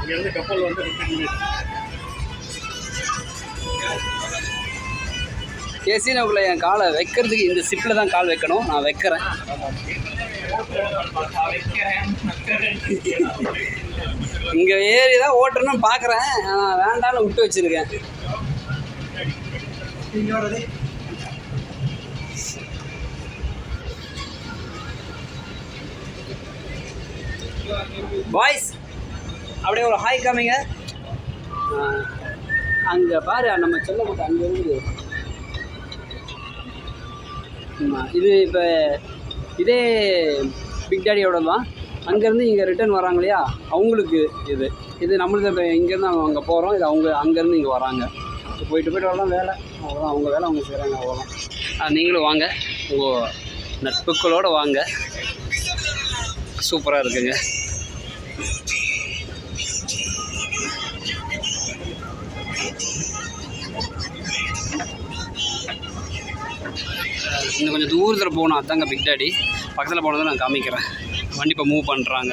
இங்கேருந்து கப்பல் வந்து ஃபிஃப்டீன் மினிட்ஸ் கேசினோக்குள்ள என் காலை வைக்கிறதுக்கு இந்த சிப்பில் தான் கால் வைக்கணும். நான் வைக்கிறேன். இங்கே ஏறி தான் ஓட்டணும்னு பார்க்குறேன் ஆனால் வேண்டாம்னு விட்டு வச்சுருக்கேன். பாய்ஸ் அப்படியே ஒரு ஹாய் காமிங்க அங்கே பாரு நம்ம சொல்ல மாட்டோம் அங்கே இருக்குது இது இப்போ இதே பிக் டேடியோட தான். அங்கேருந்து இங்கே ரிட்டர்ன் வராங்க இல்லையா? அவங்களுக்கு இது. இது நம்மளுக்கு இப்போ இங்கேருந்து அவங்க அங்கே போகிறோம் இது அவங்க அங்கேருந்து இங்கே வராங்க. போயிட்டு போயிட்டு வரலாம் வேலை. அவ்வளோதான் அவங்க வேலை அவங்க செய்கிறாங்க அவ்வளோதான் நீங்களும் வாங்க. உங்கள் நட்புகளோடு வாங்க. சூப்பராக இருக்குங்க. இன்னும் கொஞ்சம் தூரத்தில் போகணும் அதாங்க பிக் டாடி பக்கத்தில் போனதை நான் காமிக்கிறேன். வண்டி இப்போ மூவ் பண்ணுறாங்க